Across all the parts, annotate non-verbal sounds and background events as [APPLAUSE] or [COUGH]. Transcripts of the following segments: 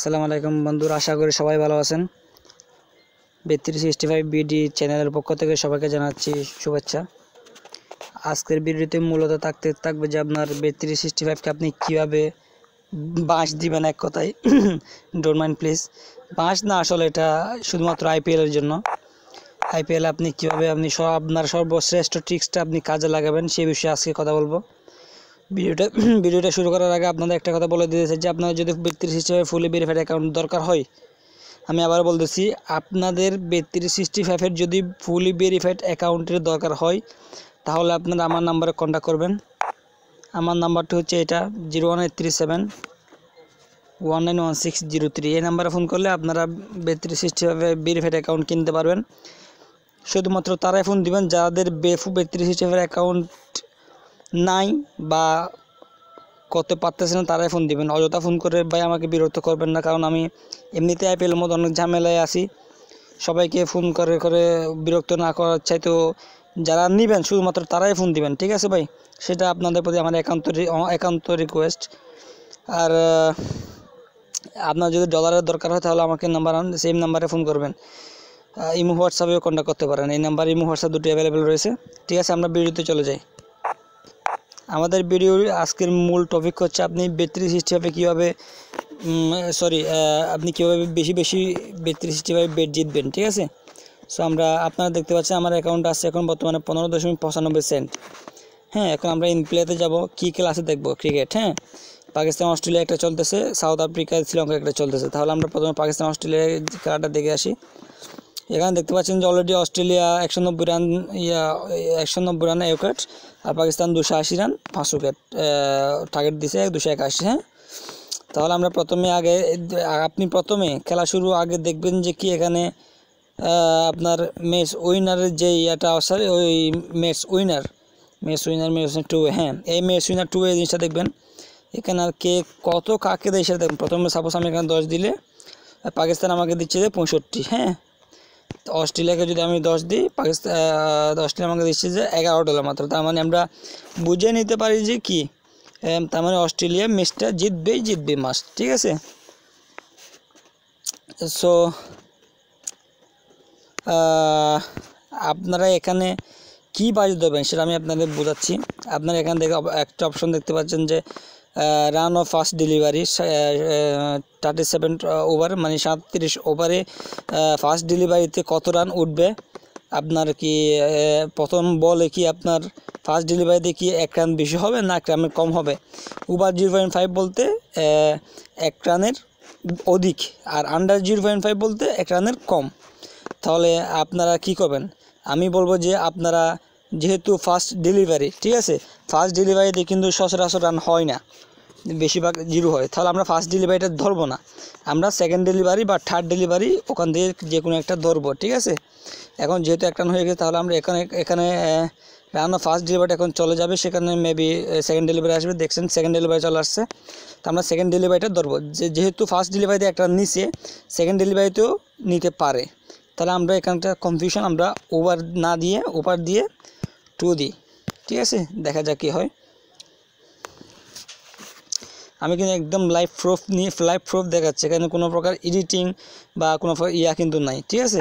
আসসালামু আলাইকুম বন্ধুরা, আশা করি সবাই ভালো আছেন। বেত্রিশ সিক্সটি ফাইভ বিডি চ্যানেলের পক্ষ থেকে সবাইকে জানাচ্ছি শুভেচ্ছা। আজকের ভিডিওতে মূলত থাকতে থাকবে যে আপনার বেত্রিশ সিক্সটি ফাইভকে আপনি কীভাবে বাঁশ দিবেন এক কথায়। ডোন্ট মাইন্ড প্লিজ বাঁশ না আসলে এটা শুধুমাত্র আইপিএলের জন্য। আইপিএল আপনি কীভাবে আপনি সব আপনার সর্বশ্রেষ্ঠ ট্রিক্সটা আপনি কাজে লাগাবেন সেই বিষয়ে আজকে কথা বলব। ভিডিওটা [CLEARS THROAT] ভিডিওটা শুরু করার আগে আপনাদের একটা কথা বলে দিতেছে যে আপনার যদি বেত্রিশ হিসেবে ফুলি ভেরিফাইড অ্যাকাউন্ট দরকার হয়, আমি আবার বলতেছি, আপনাদের বেত্রিশ সিক্সটি ফাইভের যদি ফুলি ভেরিফাইড অ্যাকাউন্টের দরকার হয়, তাহলে আপনারা আমার নাম্বারে কন্ট্যাক্ট করবেন। আমার নাম্বারটি হচ্ছে এটা zero one eight three seven one nine one six zero three এই নাম্বারে ফোন করলে আপনারা বেত্রিশ সিক্সটি ফাইভে ভেরিফাইড অ্যাকাউন্ট কিনতে পারবেন। শুধুমাত্র তারাই ফোন দিবেন, যাদের বেফু বেত্রিশ ফাইভের অ্যাকাউন্ট নাই বা করতে পারতেছে না, তারাই ফোন দিবেন। অযথা ফোন করে ভাই আমাকে বিরক্ত করবেন না, কারণ আমি এমনিতে আইপিএলের মতো অনেক ঝামেলায় আসি সবাইকে ফোন করে করে বিরক্ত না করার চাইতো যারা নেবেন, শুধুমাত্র তারাই ফোন দিবেন, ঠিক আছে ভাই? সেটা আপনাদের প্রতি আমার একান্ত একান্ত রিকোয়েস্ট আর আপনার যদি ডলারের দরকার হয়, তাহলে আমাকে নাম্বার সেম নাম্বারে ফোন করবেন। ইমো হোয়াটসঅ্যাপেও কন্ট্যাক্ট করতে পারেন। এই নাম্বার ইমো হোয়াটসঅ্যাপ দুটি অ্যাভেলেবেল রয়েছে। ঠিক আছে, আমরা ভিডিওতে চলে যাই। আমাদের ভিডিওর আজকের মূল টপিক হচ্ছে আপনি বেত্রিশ হিস্ট্রিভাবে কীভাবে সরি আপনি কীভাবে বেশি বেশি বেত্রিশ হিস্ট্রিভাবে বেট জিতবেন, ঠিক আছে? সো আমরা, আপনারা দেখতে পাচ্ছেন আমার অ্যাকাউন্ট আছে এখন বর্তমানে পনেরো দশমিক পঁচানব্বই সেন্ট হ্যাঁ এখন আমরা ইন যাব যাব, কী ক্লাসে দেখব? ক্রিকেট হ্যাঁ? পাকিস্তান, অস্ট্রেলিয়া একটা চলতেছে সাউথ আফ্রিকা শ্রীলঙ্কা একটা চলতেছে। তাহলে আমরা প্রথমে পাকিস্তান অস্ট্রেলিয়ার খেলাটা দেখে আসি। এখানে দেখতে পাচ্ছেন যে অলরেডি অস্ট্রেলিয়া একশো নব্বই রান ইয়া, একশো নব্বই রানে উইকেট আর পাকিস্তান দুশো আশি রান পাঁচ উইকেট টার্গেট দিছে দুশো একাশি হ্যাঁ? তাহলে আমরা প্রথমে আগে, আপনি প্রথমে খেলা শুরু আগে দেখবেন যে কি এখানে আপনার ম্যাচ উইনারের যে ইয়েটা সরি ওই match winner match winner match two হ্যাঁ এই ম্যাচ উইনার টু এই জিনিসটা দেখবেন, এখানে আর কে, কত কাকে দেয় সেটা দেখবেন প্রথমে সাপোজ আমি এখানে দশ দিলে, পাকিস্তান আমাকে দিচ্ছে যে পঁয়ষট্টি হ্যাঁ? তো অস্ট্রেলিয়াকে যদি আমি দশ দিই পাকিস্তান অস্ট্রেলিয়া আমাকে দিচ্ছে যে এগারো ডলার মাত্র। তার মানে আমরা বুঝে নিতে পারি যে কি তার মানে অস্ট্রেলিয়া ম্যাচটা জিতবেই জিতবে মাস, ঠিক আছে? সো আপনারা এখানে কি বাজি দেবেন সেটা আমি আপনাদের বোঝাচ্ছি। আপনারা এখান থেকে একটা অপশন দেখতে পাচ্ছেন যে run of first delivery thirty seven over মানে সাতত্রিশ ওভারে ফার্স্ট ডেলিভারিতে কত রান উঠবে? আপনার কি প্রথম বলে কি আপনার ফার্স্ট ডেলিভারিতে কি এক রান বেশি হবে না এক রানের কম হবে? ওভার জিরো পয়েন্ট ফাইভ বলতে এক রানের অধিক আর আন্ডার জিরো পয়েন্ট ফাইভ বলতে এক রানের কম। তাহলে আপনারা কি করবেন? আমি বলব যে আপনারা যেহেতু ফার্স্ট ডেলিভারি ঠিক আছে? ফার্স্ট ডেলিভারিতে কিন্তু সচরাচর রান হয় না। বেশিরভাগ জিরো হয়। তাহলে আমরা ফার্স্ট ডেলিভারিটা ধরবো না। আমরা সেকেন্ড ডেলিভারি বা থার্ড ডেলিভারি ওখান থেকে যে কোনো একটা ধরবো, ঠিক আছে? এখন যেহেতু এক রান হয়ে গেছে, তাহলে আমরা এখানে এখানে রান ফার্স্ট ডেলিভারি এখন চলে যাবে। সেখানে মেবি সেকেন্ড ডেলিভারি আসবে। দেখছেন সেকেন্ড ডেলিভারি চলে আসছে। তো আমরা সেকেন্ড ডেলিভারিটা ধরবো। যে, যেহেতু ফার্স্ট ডেলিভারিতে একটা নিচে সেকেন্ড ডেলিভারিতেও নিতে পারে। তাহলে আমরা এখানটা কনফিউশন আমরা ওভার না দিয়ে ওভার দিয়ে টু দিই ঠিক আছে? দেখা যাক কী হয়। আমি কিন্তু একদম লাইভ প্রুফ নিয়ে লাইভ প্রুফ দেখাচ্ছি, এখানে কোনো প্রকার এডিটিং বা কোনো ইয়া কিন্তু নাই, ঠিক আছে?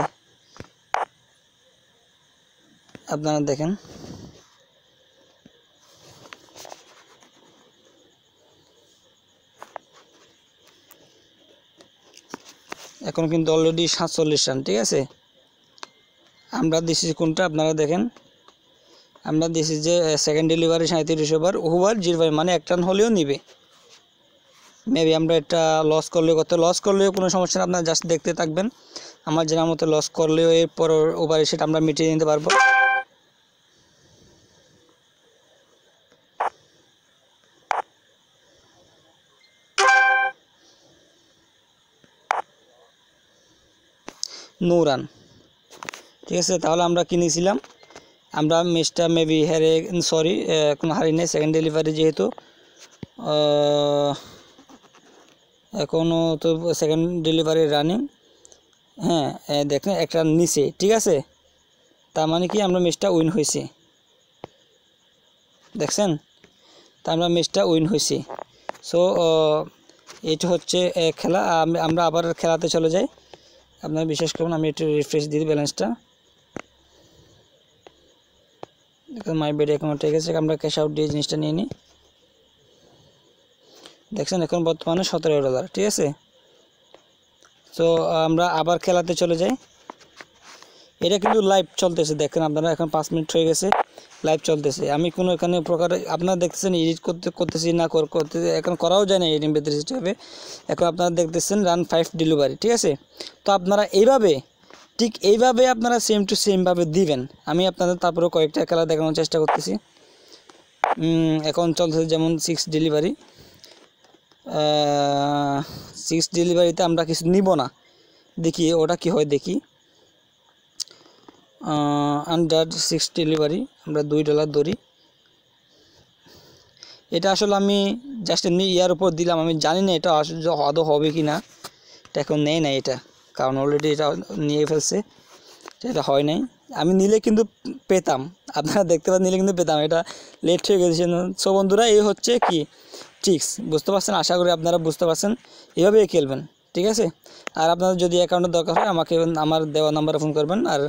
আপনারা দেখেন। এখন কিন্তু অলরেডি সাতচল্লিশ রান, ঠিক আছে? আমরা দিছি কোনটা, আপনারা দেখেন। আমরা দিছি যে সেকেন্ড ডেলিভারি সাঁত্রিশ ওভার ওভার জিরো ফাইভ মানে এক রান হলেও নিবে। মেবি আমরা এটা লস করলেও করতে লস করলেও কোনো সমস্যা না, আপনারা জাস্ট দেখতে থাকবেন। আমার জানার মতো লস করলেও এরপর ওভারে সেটা আমরা মিটিয়ে নিতে পারব। নো রান ঠিক আছে, তাহলে আমরা কিনেছিলাম আমরা ম্যাচটা মেবি হেরে, সরি কোনো হারি নেই সেকেন্ড ডেলিভারি যেহেতু। এখনও তো সেকেন্ড ডেলিভারি রানিং হ্যাঁ দেখেন, একটা নিচে, ঠিক আছে? তার মানে কি আমরা ম্যাচটা উইন হয়েছি। দেখছেন? তা আমরা ম্যাচটা উইন হয়েছি। সো এটা হচ্ছে খেলা। আমরা আবার খেলাতে চলে যাই। আপনারা বিশেষ করুন, আমি একটু রিফ্রেশ দিই ব্যালেন্সটা। দেখুন মাই বেড অ্যাকাউন্ট ঠিক আছে আমরা ক্যাশ আউট দিয়ে জিনিসটা নিয়ে নিই। দেখছেন, এখন বর্তমানে সতেরো ডলার ঠিক আছে? তো আমরা আবার খেলাতে চলে যাই। এটা কিন্তু লাইভ চলতেছে, দেখেন আপনারা এখন পাঁচ মিনিট হয়ে গেছে লাইভ চলতেছে। আমি কোনো এখানে প্রকার, আপনারা দেখতেছেন এডিট করতে, করতেছি না, কর- করতে এখন করাও যায় না এডিটিং বেতন হিসাবে এখন আপনারা দেখতেছেন রান ফাইভ ডেলিভারি ঠিক আছে? তো আপনারা এইভাবে ঠিক এইভাবে আপনারা সেম টু সেমভাবে দিবেন। আমি আপনাদের তারপরে কয়েকটা খেলা দেখানোর চেষ্টা করতেছি। এখন চলছে যেমন সিক্স ডেলিভারি সিক্স ডেলিভারিতে আমরা কিছু নিব না। দেখি ওটা কি হয় দেখি। আন্ডার সিক্স ডেলিভারি আমরা দুই ডলার ধরি। এটা আসলে আমি জাস্ট এমনি ইয়ার উপর দিলাম। আমি জানি না এটা আদৌ হবে কি না এটা এখন নেয় না এটা। কারণ অলরেডি এটা নিয়ে ফেলছে এটা হয় নাই। আমি নিলে কিন্তু পেতাম, আপনারা দেখতে পাচ্ছেন, নিলে কিন্তু পেতাম। এটা লেট হয়ে গেছে সো বন্ধুরা, এই হচ্ছে কি ট্রিক্স বুঝতে পারছেন? আশা করি আপনারা বুঝতে পারছেন। এভাবেই খেলবেন, ঠিক আছে? আর আপনাদের যদি অ্যাকাউন্টের দরকার হয়, আমাকে আমার দেওয়া নাম্বারে ফোন করবেন। আর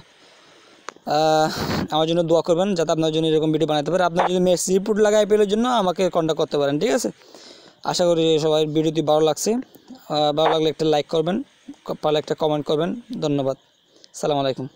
আমার জন্য দোয়া করবেন, যাতে আপনার জন্য এরকম ভিডিও বানাতে পারে। আপনার যদি মেসি রিপোর্ট লাগা আইপিএলের জন্য, আমাকে কন্ট্যাক্ট করতে পারেন, ঠিক আছে? আশা করি সবাই ভিডিওটি ভালো লাগছে। ভালো লাগলে একটা লাইক করবেন। পারলে একটা কমেন্ট করবেন। ধন্যবাদ। সালাম আলাইকুম।